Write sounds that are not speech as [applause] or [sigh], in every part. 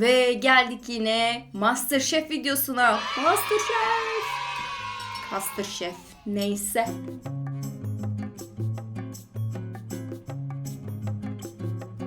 Ve geldik yine Masterchef videosuna. Masterchef. Masterchef. Neyse.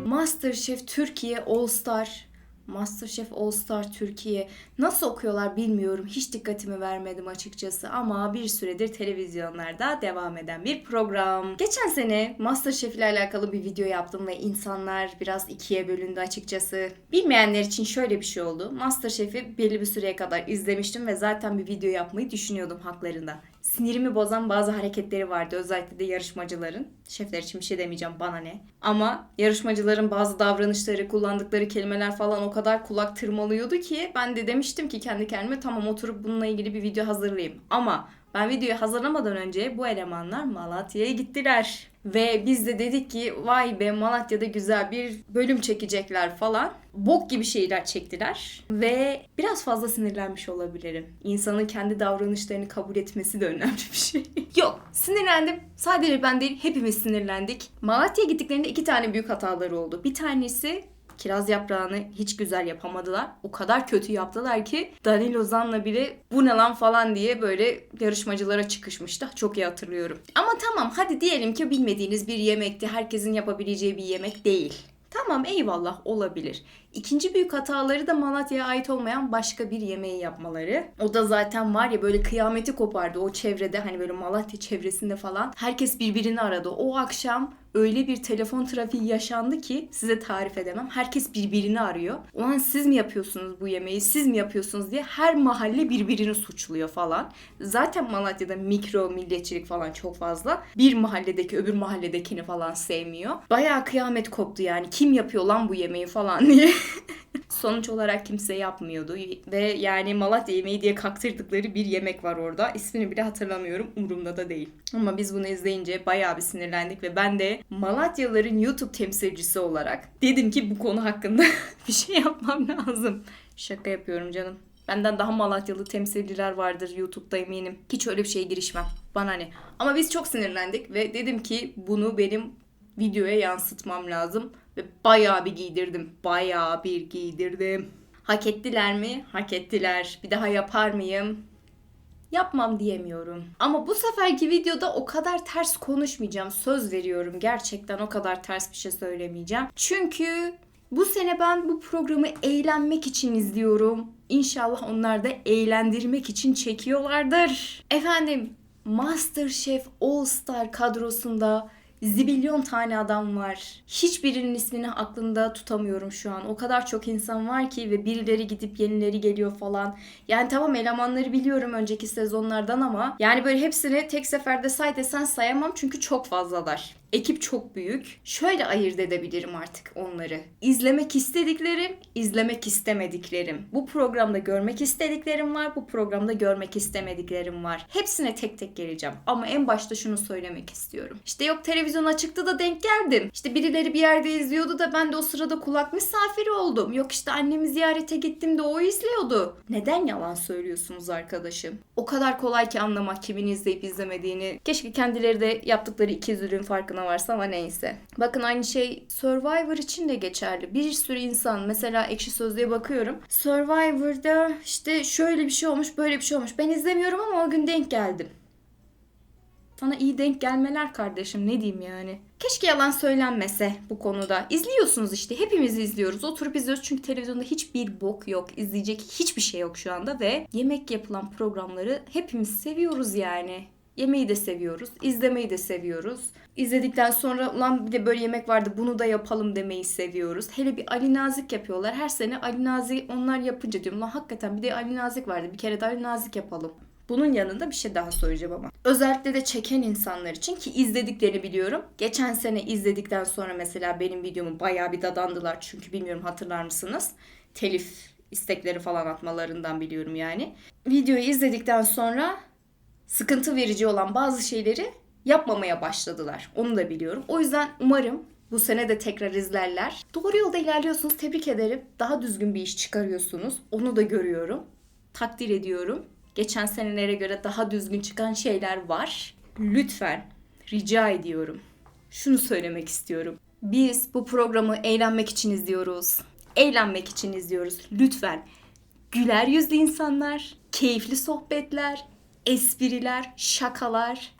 Masterchef Türkiye All Star. Masterchef All Star Türkiye. Nasıl okuyorlar bilmiyorum. Hiç dikkatimi vermedim açıkçası ama bir süredir televizyonlarda devam eden bir program. Geçen sene Masterchef ile alakalı bir video yaptım ve insanlar biraz ikiye bölündü açıkçası. Bilmeyenler için şöyle bir şey oldu. Masterchef'i belli bir süreye kadar izlemiştim ve zaten bir video yapmayı düşünüyordum haklarında sinirimi bozan bazı hareketleri vardı. Özellikle de yarışmacıların. Şefler için bir şey demeyeceğim bana ne. Ama yarışmacıların bazı davranışları, kullandıkları kelimeler falan o kadar kulak tırmalıyordu ki ben de demiştim ki kendi kendime tamam oturup bununla ilgili bir video hazırlayayım. Ama ben videoyu hazırlamadan önce bu elemanlar Malatya'ya gittiler. Ve biz de dedik ki vay be Malatya'da güzel bir bölüm çekecekler falan. Bok gibi şeyler çektiler. Ve biraz fazla sinirlenmiş olabilirim. İnsanın kendi davranışlarını kabul etmesi de önemli bir şey. [laughs] Yok sinirlendim. Sadece ben değil hepimiz sinirlendik. Malatya'ya gittiklerinde iki tane büyük hataları oldu. Bir tanesi kiraz yaprağını hiç güzel yapamadılar. O kadar kötü yaptılar ki Danilo Zan'la bile bu ne lan falan diye böyle yarışmacılara çıkışmıştı. Çok iyi hatırlıyorum. Ama tamam hadi diyelim ki bilmediğiniz bir yemekti. Herkesin yapabileceği bir yemek değil. Tamam eyvallah olabilir. İkinci büyük hataları da Malatya'ya ait olmayan başka bir yemeği yapmaları. O da zaten var ya böyle kıyameti kopardı o çevrede hani böyle Malatya çevresinde falan. Herkes birbirini aradı. O akşam öyle bir telefon trafiği yaşandı ki size tarif edemem. Herkes birbirini arıyor. Ulan siz mi yapıyorsunuz bu yemeği, siz mi yapıyorsunuz diye her mahalle birbirini suçluyor falan. Zaten Malatya'da mikro milliyetçilik falan çok fazla. Bir mahalledeki öbür mahalledekini falan sevmiyor. Bayağı kıyamet koptu yani. Kim yapıyor lan bu yemeği falan [laughs] diye. Sonuç olarak kimse yapmıyordu ve yani Malatya yemeği diye kaktırdıkları bir yemek var orada. İsmini bile hatırlamıyorum. Umurumda da değil. Ama biz bunu izleyince bayağı bir sinirlendik ve ben de Malatyalıların YouTube temsilcisi olarak dedim ki bu konu hakkında [laughs] bir şey yapmam lazım. Şaka yapıyorum canım. Benden daha Malatyalı temsilciler vardır YouTube'da eminim. Hiç öyle bir şeye girişmem. Bana ne. Ama biz çok sinirlendik ve dedim ki bunu benim videoya yansıtmam lazım. Ve bayağı bir giydirdim. Bayağı bir giydirdim. Hak ettiler mi? Hak ettiler. Bir daha yapar mıyım? Yapmam diyemiyorum. Ama bu seferki videoda o kadar ters konuşmayacağım. Söz veriyorum. Gerçekten o kadar ters bir şey söylemeyeceğim. Çünkü bu sene ben bu programı eğlenmek için izliyorum. İnşallah onlar da eğlendirmek için çekiyorlardır. Efendim MasterChef All Star kadrosunda zibilyon tane adam var. Hiçbirinin ismini aklımda tutamıyorum şu an. O kadar çok insan var ki ve birileri gidip yenileri geliyor falan. Yani tamam elemanları biliyorum önceki sezonlardan ama yani böyle hepsini tek seferde say desen sayamam çünkü çok fazlalar. Ekip çok büyük. Şöyle ayırt edebilirim artık onları. İzlemek istediklerim, izlemek istemediklerim. Bu programda görmek istediklerim var, bu programda görmek istemediklerim var. Hepsine tek tek geleceğim. Ama en başta şunu söylemek istiyorum. İşte yok televizyon açıktı da denk geldim. İşte birileri bir yerde izliyordu da ben de o sırada kulak misafiri oldum. Yok işte annemi ziyarete gittim de o izliyordu. Neden yalan söylüyorsunuz arkadaşım? O kadar kolay ki anlamak kimin izleyip izlemediğini. Keşke kendileri de yaptıkları ikizlerin farkına varsa ama neyse. Bakın aynı şey Survivor için de geçerli. Bir sürü insan mesela Ekşi Sözlüğe bakıyorum. Survivor'da işte şöyle bir şey olmuş böyle bir şey olmuş. Ben izlemiyorum ama o gün denk geldim. Sana iyi denk gelmeler kardeşim ne diyeyim yani. Keşke yalan söylenmese bu konuda. İzliyorsunuz işte hepimiz izliyoruz. Oturup izliyoruz çünkü televizyonda hiçbir bok yok. İzleyecek hiçbir şey yok şu anda ve yemek yapılan programları hepimiz seviyoruz yani. Yemeği de seviyoruz, izlemeyi de seviyoruz. İzledikten sonra ulan bir de böyle yemek vardı bunu da yapalım demeyi seviyoruz. Hele bir Ali Nazik yapıyorlar. Her sene Ali Nazik onlar yapınca diyorum lan hakikaten bir de Ali Nazik vardı. Bir kere de Ali Nazik yapalım. Bunun yanında bir şey daha söyleyeceğim ama. Özellikle de çeken insanlar için ki izlediklerini biliyorum. Geçen sene izledikten sonra mesela benim videomu bayağı bir dadandılar. Çünkü bilmiyorum hatırlar mısınız? Telif istekleri falan atmalarından biliyorum yani. Videoyu izledikten sonra sıkıntı verici olan bazı şeyleri yapmamaya başladılar. Onu da biliyorum. O yüzden umarım bu sene de tekrar izlerler. Doğru yolda ilerliyorsunuz. Tebrik ederim. Daha düzgün bir iş çıkarıyorsunuz. Onu da görüyorum. Takdir ediyorum. Geçen senelere göre daha düzgün çıkan şeyler var. Lütfen rica ediyorum. Şunu söylemek istiyorum. Biz bu programı eğlenmek için izliyoruz. eğlenmek için izliyoruz. Lütfen güler yüzlü insanlar, keyifli sohbetler, espriler, şakalar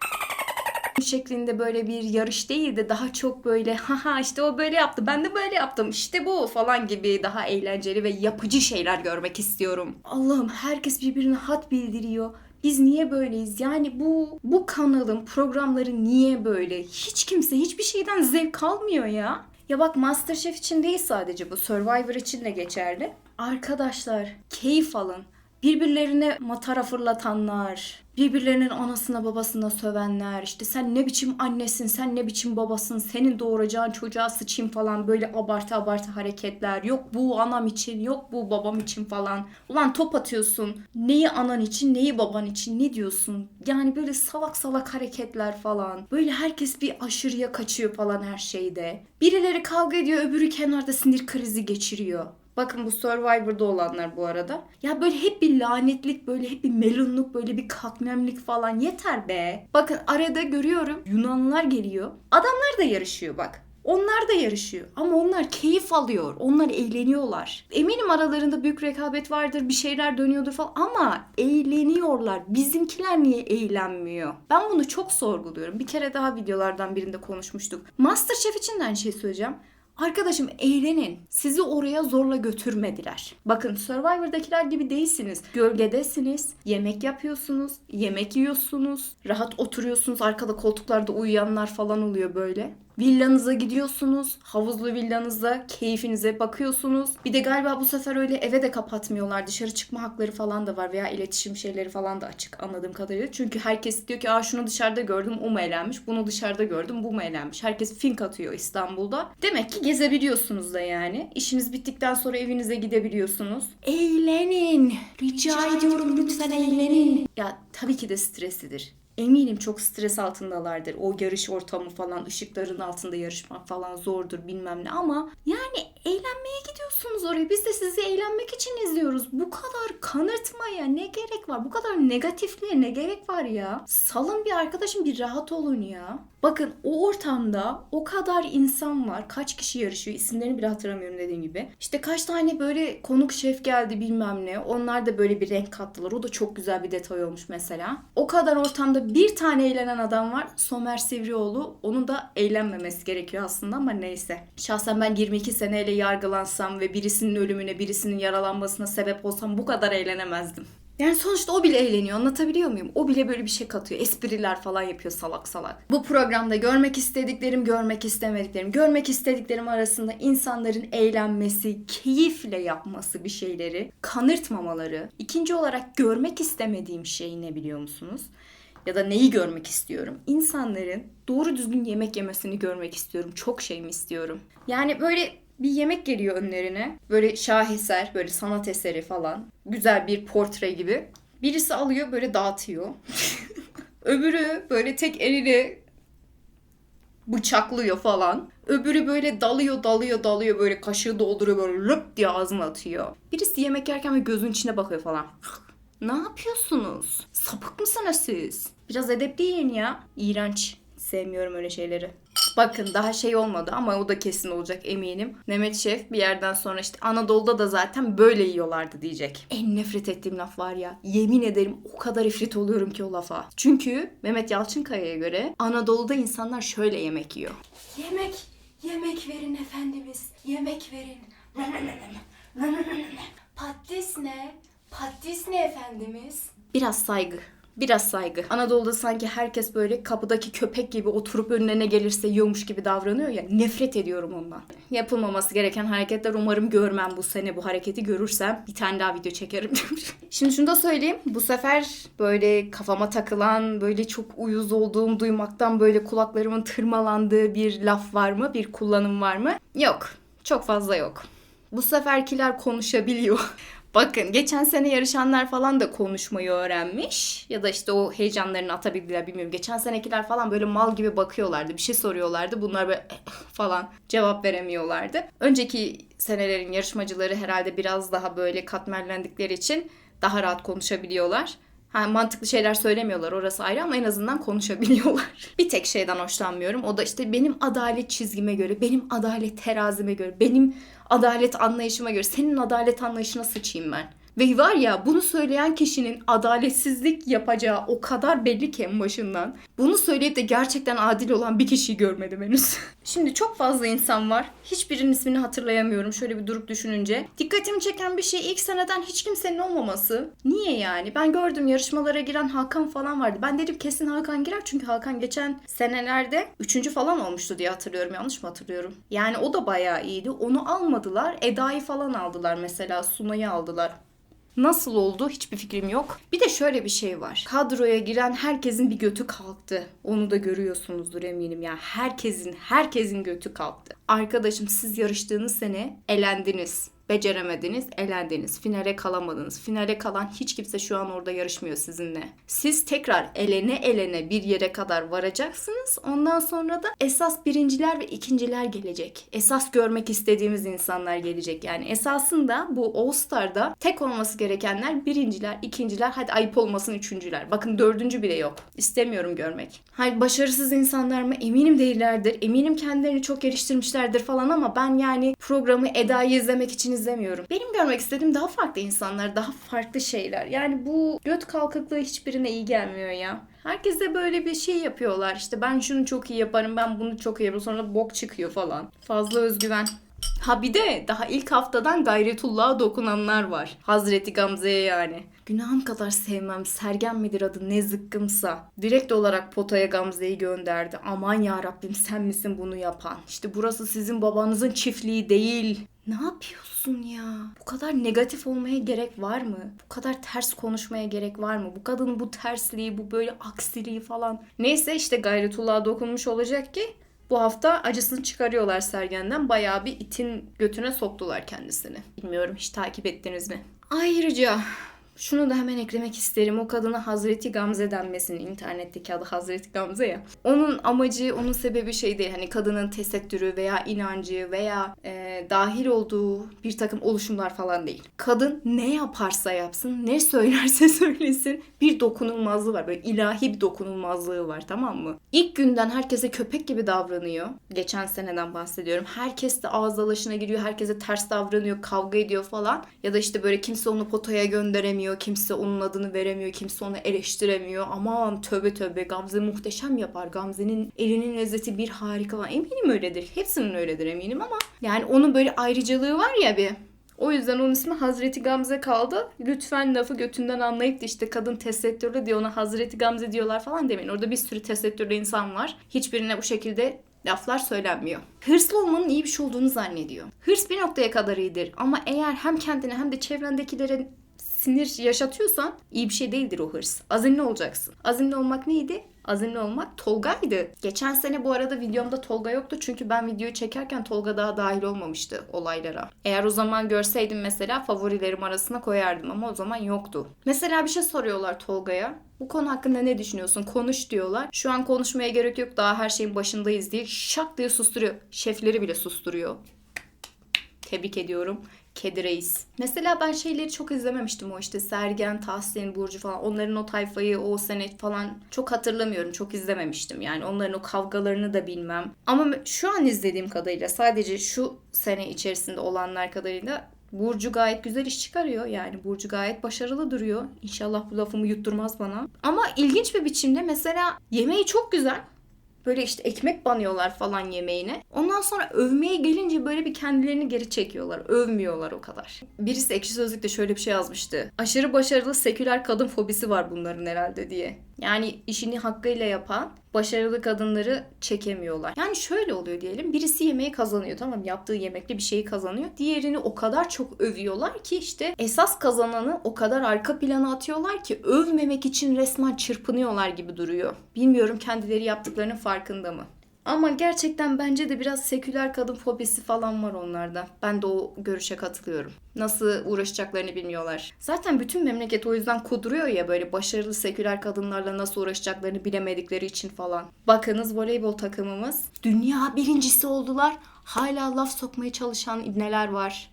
şeklinde böyle bir yarış değil de daha çok böyle haha işte o böyle yaptı ben de böyle yaptım işte bu falan gibi daha eğlenceli ve yapıcı şeyler görmek istiyorum. Allah'ım herkes birbirine hat bildiriyor. Biz niye böyleyiz? Yani bu bu kanalın programları niye böyle? Hiç kimse hiçbir şeyden zevk almıyor ya. Ya bak Masterchef için değil sadece bu. Survivor için de geçerli. Arkadaşlar keyif alın. Birbirlerine matara fırlatanlar, birbirlerinin anasına babasına sövenler, işte sen ne biçim annesin, sen ne biçim babasın, senin doğuracağın çocuğa sıçayım falan böyle abartı abartı hareketler. Yok bu anam için, yok bu babam için falan. Ulan top atıyorsun. Neyi anan için, neyi baban için, ne diyorsun? Yani böyle salak salak hareketler falan. Böyle herkes bir aşırıya kaçıyor falan her şeyde. Birileri kavga ediyor, öbürü kenarda sinir krizi geçiriyor. Bakın bu Survivor'da olanlar bu arada. Ya böyle hep bir lanetlik, böyle hep bir melunluk, böyle bir kaknemlik falan yeter be. Bakın arada görüyorum Yunanlılar geliyor. Adamlar da yarışıyor bak. Onlar da yarışıyor ama onlar keyif alıyor. Onlar eğleniyorlar. Eminim aralarında büyük rekabet vardır, bir şeyler dönüyordur falan ama eğleniyorlar. Bizimkiler niye eğlenmiyor? Ben bunu çok sorguluyorum. Bir kere daha videolardan birinde konuşmuştuk. Masterchef için de aynı şey söyleyeceğim. Arkadaşım eğlenin. Sizi oraya zorla götürmediler. Bakın Survivor'dakiler gibi değilsiniz. Gölgedesiniz. Yemek yapıyorsunuz. Yemek yiyorsunuz. Rahat oturuyorsunuz. Arkada koltuklarda uyuyanlar falan oluyor böyle. Villanıza gidiyorsunuz. Havuzlu villanızda keyfinize bakıyorsunuz. Bir de galiba bu sefer öyle eve de kapatmıyorlar. Dışarı çıkma hakları falan da var veya iletişim şeyleri falan da açık anladığım kadarıyla. Çünkü herkes diyor ki Aa, şunu dışarıda gördüm o mu eğlenmiş. Bunu dışarıda gördüm bu mu eğlenmiş. Herkes fink atıyor İstanbul'da. Demek ki gezebiliyorsunuz da yani. İşiniz bittikten sonra evinize gidebiliyorsunuz. Eğlenin. Rica ediyorum lütfen eğlenin. Ya tabii ki de streslidir. Eminim çok stres altındalardır. O yarış ortamı falan, ışıkların altında yarışmak falan zordur bilmem ne ama yani eğlenmeye gidiyorsunuz oraya. Biz de sizi eğlenmek için izliyoruz. Bu kadar kanırtmaya ne gerek var? Bu kadar negatifliğe ne gerek var ya? Salın bir arkadaşım bir rahat olun ya. Bakın o ortamda o kadar insan var. Kaç kişi yarışıyor? İsimlerini bile hatırlamıyorum dediğim gibi. İşte kaç tane böyle konuk şef geldi bilmem ne. Onlar da böyle bir renk kattılar. O da çok güzel bir detay olmuş mesela. O kadar ortamda bir tane eğlenen adam var. Somer Sivrioğlu. Onun da eğlenmemesi gerekiyor aslında ama neyse. Şahsen ben 22 seneyle yargılansam ve birisinin ölümüne, birisinin yaralanmasına sebep olsam bu kadar eğlenemezdim. Yani sonuçta o bile eğleniyor anlatabiliyor muyum? O bile böyle bir şey katıyor. Espriler falan yapıyor salak salak. Bu programda görmek istediklerim, görmek istemediklerim, görmek istediklerim arasında insanların eğlenmesi, keyifle yapması bir şeyleri, kanırtmamaları. İkinci olarak görmek istemediğim şey ne biliyor musunuz? Ya da neyi görmek istiyorum? İnsanların doğru düzgün yemek yemesini görmek istiyorum. Çok şey mi istiyorum? Yani böyle bir yemek geliyor önlerine. Böyle şaheser, böyle sanat eseri falan. Güzel bir portre gibi. Birisi alıyor böyle dağıtıyor. [laughs] Öbürü böyle tek eliyle bıçaklıyor falan. Öbürü böyle dalıyor dalıyor dalıyor böyle kaşığı dolduruyor böyle löp diye ağzına atıyor. Birisi yemek yerken böyle gözün içine bakıyor falan. [laughs] Ne yapıyorsunuz? Sapık mısınız siz? Biraz edepli yiyin ya. İğrenç. Sevmiyorum öyle şeyleri. Bakın daha şey olmadı ama o da kesin olacak eminim. Mehmet Şef bir yerden sonra işte Anadolu'da da zaten böyle yiyorlardı diyecek. En nefret ettiğim laf var ya. Yemin ederim o kadar ifrit oluyorum ki o lafa. Çünkü Mehmet Yalçınkaya'ya göre Anadolu'da insanlar şöyle yemek yiyor. Yemek, yemek verin efendimiz. Yemek verin. Patates ne? Patates ne efendimiz? Biraz saygı. Biraz saygı. Anadolu'da sanki herkes böyle kapıdaki köpek gibi oturup önüne ne gelirse yiyormuş gibi davranıyor ya. Nefret ediyorum ondan. Yapılmaması gereken hareketler umarım görmem bu sene bu hareketi görürsem. Bir tane daha video çekerim. [laughs] Şimdi şunu da söyleyeyim. Bu sefer böyle kafama takılan, böyle çok uyuz olduğum, duymaktan böyle kulaklarımın tırmalandığı bir laf var mı? Bir kullanım var mı? Yok. Çok fazla yok. Bu seferkiler konuşabiliyor. Bakın geçen sene yarışanlar falan da konuşmayı öğrenmiş. Ya da işte o heyecanlarını atabildiler bilmiyorum. Geçen senekiler falan böyle mal gibi bakıyorlardı. Bir şey soruyorlardı. Bunlar böyle [laughs] falan cevap veremiyorlardı. Önceki senelerin yarışmacıları herhalde biraz daha böyle katmerlendikleri için daha rahat konuşabiliyorlar. Ha, mantıklı şeyler söylemiyorlar orası ayrı ama en azından konuşabiliyorlar. [laughs] bir tek şeyden hoşlanmıyorum. O da işte benim adalet çizgime göre, benim adalet terazime göre, benim adalet anlayışıma göre. Senin adalet anlayışına sıçayım ben. Ve var ya bunu söyleyen kişinin adaletsizlik yapacağı o kadar belli ki en başından. Bunu söyleyip de gerçekten adil olan bir kişiyi görmedim henüz. [laughs] Şimdi çok fazla insan var. Hiçbirinin ismini hatırlayamıyorum şöyle bir durup düşününce. Dikkatimi çeken bir şey ilk seneden hiç kimsenin olmaması. Niye yani? Ben gördüm yarışmalara giren Hakan falan vardı. Ben dedim kesin Hakan girer çünkü Hakan geçen senelerde üçüncü falan olmuştu diye hatırlıyorum. Yanlış mı hatırlıyorum? Yani o da bayağı iyiydi. Onu almadılar. Eda'yı falan aldılar mesela. Sunay'ı aldılar. Nasıl oldu hiçbir fikrim yok. Bir de şöyle bir şey var. Kadroya giren herkesin bir götü kalktı. Onu da görüyorsunuzdur eminim ya. Herkesin, herkesin götü kalktı. Arkadaşım siz yarıştığınız sene elendiniz. Beceremediniz, elendiniz. Finale kalamadınız. Finale kalan hiç kimse şu an orada yarışmıyor sizinle. Siz tekrar elene elene bir yere kadar varacaksınız. Ondan sonra da esas birinciler ve ikinciler gelecek. Esas görmek istediğimiz insanlar gelecek. Yani esasında bu All Star'da tek olması gerekenler birinciler, ikinciler, hadi ayıp olmasın üçüncüler. Bakın dördüncü bile yok. İstemiyorum görmek. Hayır başarısız insanlar mı? Eminim değillerdir. Eminim kendilerini çok geliştirmişlerdir falan ama ben yani programı Eda'yı izlemek için izlemiyorum. Benim görmek istediğim daha farklı insanlar, daha farklı şeyler. Yani bu göt kalkıklığı hiçbirine iyi gelmiyor ya. Herkese böyle bir şey yapıyorlar. İşte ben şunu çok iyi yaparım, ben bunu çok iyi yaparım. Sonra bok çıkıyor falan. Fazla özgüven. Ha bir de daha ilk haftadan gayretullah'a dokunanlar var. Hazreti Gamze'ye yani. Günahım kadar sevmem, Sergen midir adı ne zıkkımsa. Direkt olarak potaya Gamze'yi gönderdi. Aman ya Rabbim sen misin bunu yapan? İşte burası sizin babanızın çiftliği değil. Ne yapıyorsun ya? Bu kadar negatif olmaya gerek var mı? Bu kadar ters konuşmaya gerek var mı? Bu kadının bu tersliği, bu böyle aksiliği falan. Neyse işte gayretullah'a dokunmuş olacak ki bu hafta acısını çıkarıyorlar Sergen'den. Bayağı bir itin götüne soktular kendisini. Bilmiyorum hiç takip ettiniz mi? Ayrıca şunu da hemen eklemek isterim. O kadına Hazreti Gamze denmesinin internetteki adı Hazreti Gamze ya. Onun amacı, onun sebebi şey değil. Hani kadının tesettürü veya inancı veya e, dahil olduğu bir takım oluşumlar falan değil. Kadın ne yaparsa yapsın, ne söylerse [laughs] söylesin bir dokunulmazlığı var. Böyle ilahi bir dokunulmazlığı var tamam mı? İlk günden herkese köpek gibi davranıyor. Geçen seneden bahsediyorum. Herkes de ağız dalaşına giriyor. Herkese ters davranıyor, kavga ediyor falan. Ya da işte böyle kimse onu potaya gönderemiyor. Kimse onun adını veremiyor. Kimse onu eleştiremiyor. Aman tövbe tövbe Gamze muhteşem yapar. Gamze'nin elinin lezzeti bir harika var. Eminim öyledir. Hepsinin öyledir eminim ama yani onun böyle ayrıcalığı var ya bir. O yüzden onun ismi Hazreti Gamze kaldı. Lütfen lafı götünden anlayıp da işte kadın tesettürlü diye ona Hazreti Gamze diyorlar falan demeyin. Orada bir sürü tesettürlü insan var. Hiçbirine bu şekilde laflar söylenmiyor. Hırslı olmanın iyi bir şey olduğunu zannediyor. Hırs bir noktaya kadar iyidir ama eğer hem kendine hem de çevrendekilere sinir yaşatıyorsan iyi bir şey değildir o hırs. Azimli olacaksın. Azimli olmak neydi? Azimli olmak Tolga'ydı. Geçen sene bu arada videomda Tolga yoktu çünkü ben videoyu çekerken Tolga daha dahil olmamıştı olaylara. Eğer o zaman görseydim mesela favorilerim arasına koyardım ama o zaman yoktu. Mesela bir şey soruyorlar Tolga'ya. Bu konu hakkında ne düşünüyorsun? Konuş diyorlar. Şu an konuşmaya gerek yok daha her şeyin başındayız diye şak diye susturuyor. Şefleri bile susturuyor. Tebrik ediyorum. Kedi Reis. Mesela ben şeyleri çok izlememiştim o işte Sergen, Tahsin, Burcu falan. Onların o tayfayı o sene falan çok hatırlamıyorum. Çok izlememiştim. Yani onların o kavgalarını da bilmem. Ama şu an izlediğim kadarıyla sadece şu sene içerisinde olanlar kadarıyla Burcu gayet güzel iş çıkarıyor. Yani Burcu gayet başarılı duruyor. İnşallah bu lafımı yutturmaz bana. Ama ilginç bir biçimde mesela yemeği çok güzel. Böyle işte ekmek banıyorlar falan yemeğine. Ondan sonra övmeye gelince böyle bir kendilerini geri çekiyorlar. Övmüyorlar o kadar. Birisi ekşi sözlükte şöyle bir şey yazmıştı. Aşırı başarılı seküler kadın fobisi var bunların herhalde diye. Yani işini hakkıyla yapan başarılı kadınları çekemiyorlar. Yani şöyle oluyor diyelim. Birisi yemeği kazanıyor tamam yaptığı yemekle bir şeyi kazanıyor. Diğerini o kadar çok övüyorlar ki işte esas kazananı o kadar arka plana atıyorlar ki övmemek için resmen çırpınıyorlar gibi duruyor. Bilmiyorum kendileri yaptıklarının farkında mı? Ama gerçekten bence de biraz seküler kadın fobisi falan var onlarda. Ben de o görüşe katılıyorum. Nasıl uğraşacaklarını bilmiyorlar. Zaten bütün memleket o yüzden kuduruyor ya böyle başarılı seküler kadınlarla nasıl uğraşacaklarını bilemedikleri için falan. Bakınız voleybol takımımız dünya birincisi oldular. Hala laf sokmaya çalışan ibneler var.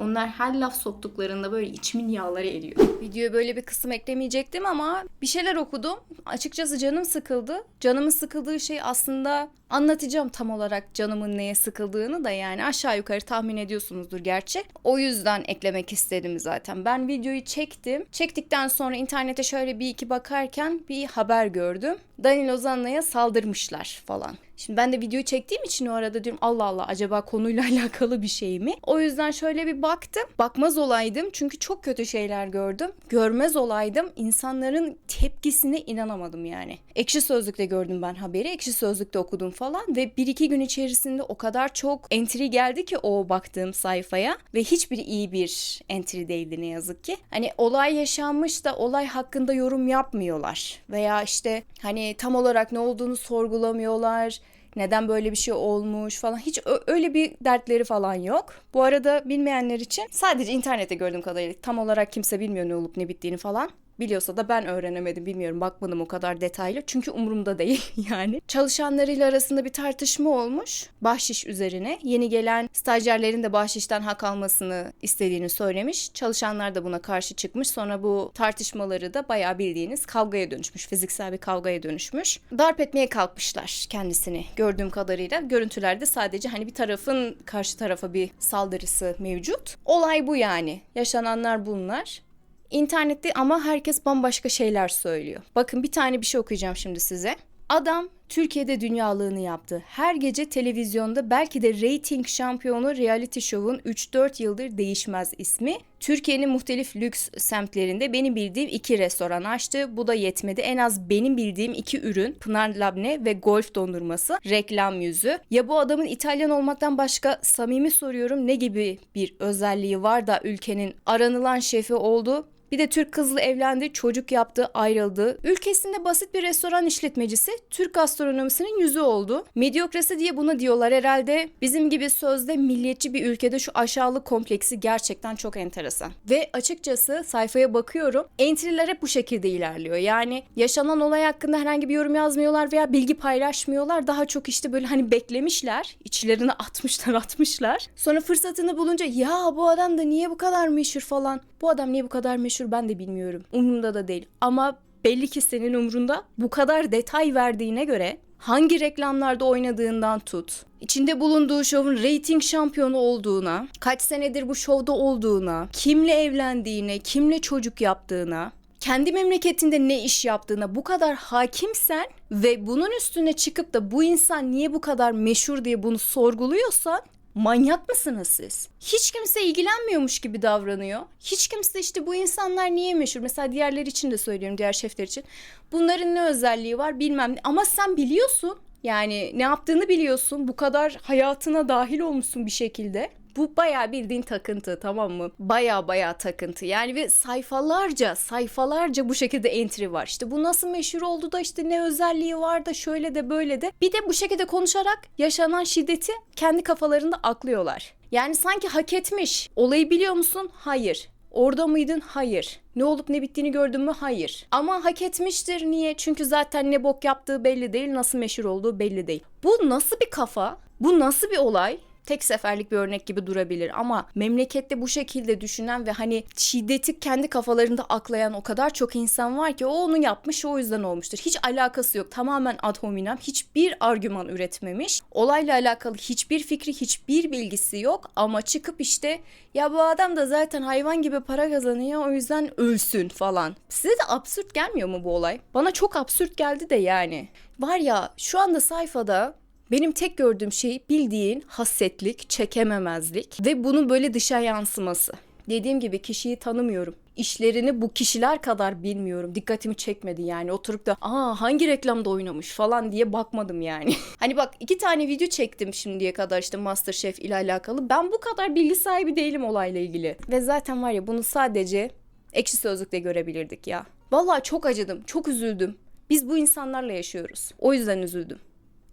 Onlar her laf soktuklarında böyle içimin yağları eriyor. Videoya böyle bir kısım eklemeyecektim ama bir şeyler okudum. Açıkçası canım sıkıldı. Canımın sıkıldığı şey aslında anlatacağım tam olarak canımın neye sıkıldığını da yani aşağı yukarı tahmin ediyorsunuzdur gerçi. O yüzden eklemek istedim zaten. Ben videoyu çektim. Çektikten sonra internete şöyle bir iki bakarken bir haber gördüm. Danilo Zanna'ya saldırmışlar falan. Şimdi ben de videoyu çektiğim için o arada diyorum Allah Allah acaba konuyla [laughs] alakalı bir şey mi? O yüzden şöyle bir baktım. Bakmaz olaydım çünkü çok kötü şeyler gördüm. Görmez olaydım insanların tepkisine inanamadım yani. Ekşi Sözlük'te gördüm ben haberi. Ekşi Sözlük'te okudum falan ve bir iki gün içerisinde o kadar çok entry geldi ki o baktığım sayfaya ve hiçbiri iyi bir entry değildi ne yazık ki. Hani olay yaşanmış da olay hakkında yorum yapmıyorlar veya işte hani tam olarak ne olduğunu sorgulamıyorlar neden böyle bir şey olmuş falan hiç öyle bir dertleri falan yok. Bu arada bilmeyenler için sadece internette gördüğüm kadarıyla tam olarak kimse bilmiyor ne olup ne bittiğini falan. Biliyorsa da ben öğrenemedim bilmiyorum bakmadım o kadar detaylı çünkü umurumda değil [laughs] yani. Çalışanlarıyla arasında bir tartışma olmuş bahşiş üzerine. Yeni gelen stajyerlerin de bahşişten hak almasını istediğini söylemiş. Çalışanlar da buna karşı çıkmış. Sonra bu tartışmaları da bayağı bildiğiniz kavgaya dönüşmüş. Fiziksel bir kavgaya dönüşmüş. Darp etmeye kalkmışlar kendisini gördüğüm kadarıyla. Görüntülerde sadece hani bir tarafın karşı tarafa bir saldırısı mevcut. Olay bu yani. Yaşananlar bunlar. İnternette ama herkes bambaşka şeyler söylüyor. Bakın bir tane bir şey okuyacağım şimdi size. Adam Türkiye'de dünyalığını yaptı. Her gece televizyonda belki de reyting şampiyonu reality show'un 3-4 yıldır değişmez ismi. Türkiye'nin muhtelif lüks semtlerinde benim bildiğim iki restoran açtı. Bu da yetmedi. En az benim bildiğim iki ürün Pınar Labne ve Golf dondurması reklam yüzü. Ya bu adamın İtalyan olmaktan başka samimi soruyorum ne gibi bir özelliği var da ülkenin aranılan şefi oldu? Bir de Türk kızla evlendi, çocuk yaptı, ayrıldı. Ülkesinde basit bir restoran işletmecisi Türk gastronomisinin yüzü oldu. Medyokrasi diye buna diyorlar herhalde. Bizim gibi sözde milliyetçi bir ülkede şu aşağılık kompleksi gerçekten çok enteresan. Ve açıkçası sayfaya bakıyorum. Entry'ler hep bu şekilde ilerliyor. Yani yaşanan olay hakkında herhangi bir yorum yazmıyorlar veya bilgi paylaşmıyorlar. Daha çok işte böyle hani beklemişler. içlerine [laughs] atmışlar atmışlar. Sonra fırsatını bulunca ya bu adam da niye bu kadar meşhur falan. Bu adam niye bu kadar meşhur ben de bilmiyorum. Umurumda da değil. Ama belli ki senin umrunda bu kadar detay verdiğine göre hangi reklamlarda oynadığından tut, içinde bulunduğu şovun reyting şampiyonu olduğuna, kaç senedir bu şovda olduğuna, kimle evlendiğine, kimle çocuk yaptığına, kendi memleketinde ne iş yaptığına bu kadar hakimsen ve bunun üstüne çıkıp da bu insan niye bu kadar meşhur diye bunu sorguluyorsan Manyak mısınız siz? Hiç kimse ilgilenmiyormuş gibi davranıyor. Hiç kimse işte bu insanlar niye meşhur? Mesela diğerler için de söylüyorum, diğer şefler için. Bunların ne özelliği var bilmem ne. Ama sen biliyorsun. Yani ne yaptığını biliyorsun. Bu kadar hayatına dahil olmuşsun bir şekilde. Bu bayağı bildiğin takıntı tamam mı? Bayağı bayağı takıntı. Yani ve sayfalarca sayfalarca bu şekilde entry var. İşte bu nasıl meşhur oldu da işte ne özelliği var da şöyle de böyle de. Bir de bu şekilde konuşarak yaşanan şiddeti kendi kafalarında aklıyorlar. Yani sanki hak etmiş. Olayı biliyor musun? Hayır. Orada mıydın? Hayır. Ne olup ne bittiğini gördün mü? Hayır. Ama hak etmiştir. Niye? Çünkü zaten ne bok yaptığı belli değil, nasıl meşhur olduğu belli değil. Bu nasıl bir kafa? Bu nasıl bir olay? Tek seferlik bir örnek gibi durabilir ama memlekette bu şekilde düşünen ve hani şiddeti kendi kafalarında aklayan o kadar çok insan var ki o onu yapmış o yüzden olmuştur. Hiç alakası yok. Tamamen ad hominem. Hiçbir argüman üretmemiş. Olayla alakalı hiçbir fikri, hiçbir bilgisi yok ama çıkıp işte ya bu adam da zaten hayvan gibi para kazanıyor o yüzden ölsün falan. Size de absürt gelmiyor mu bu olay? Bana çok absürt geldi de yani. Var ya şu anda sayfada benim tek gördüğüm şey bildiğin hassetlik, çekememezlik ve bunun böyle dışa yansıması. Dediğim gibi kişiyi tanımıyorum. İşlerini bu kişiler kadar bilmiyorum. Dikkatimi çekmedi yani. Oturup da aa hangi reklamda oynamış falan diye bakmadım yani. [laughs] hani bak iki tane video çektim şimdiye kadar işte Masterchef ile alakalı. Ben bu kadar bilgi sahibi değilim olayla ilgili. Ve zaten var ya bunu sadece ekşi sözlükte görebilirdik ya. Vallahi çok acıdım, çok üzüldüm. Biz bu insanlarla yaşıyoruz. O yüzden üzüldüm.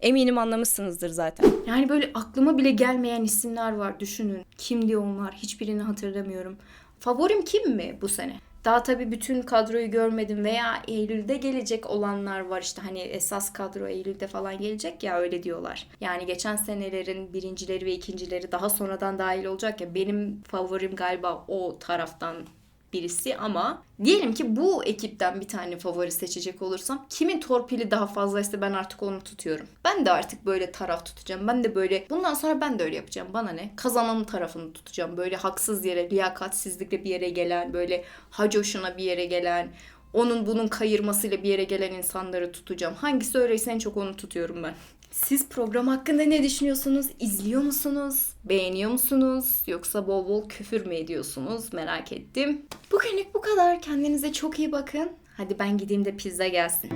Eminim anlamışsınızdır zaten. Yani böyle aklıma bile gelmeyen isimler var düşünün. Kimdi onlar? Hiçbirini hatırlamıyorum. Favorim kim mi bu sene? Daha tabii bütün kadroyu görmedim veya Eylül'de gelecek olanlar var işte hani esas kadro Eylül'de falan gelecek ya öyle diyorlar. Yani geçen senelerin birincileri ve ikincileri daha sonradan dahil olacak ya benim favorim galiba o taraftan birisi ama diyelim ki bu ekipten bir tane favori seçecek olursam kimin torpili daha fazlaysa ben artık onu tutuyorum. Ben de artık böyle taraf tutacağım. Ben de böyle bundan sonra ben de öyle yapacağım. Bana ne? Kazananın tarafını tutacağım. Böyle haksız yere, liyakatsizlikle bir yere gelen, böyle hacoşuna bir yere gelen, onun bunun kayırmasıyla bir yere gelen insanları tutacağım. Hangisi öyleyse en çok onu tutuyorum ben. Siz program hakkında ne düşünüyorsunuz? İzliyor musunuz? Beğeniyor musunuz? Yoksa bol bol küfür mü ediyorsunuz? Merak ettim. Bugünlük bu kadar. Kendinize çok iyi bakın. Hadi ben gideyim de pizza gelsin.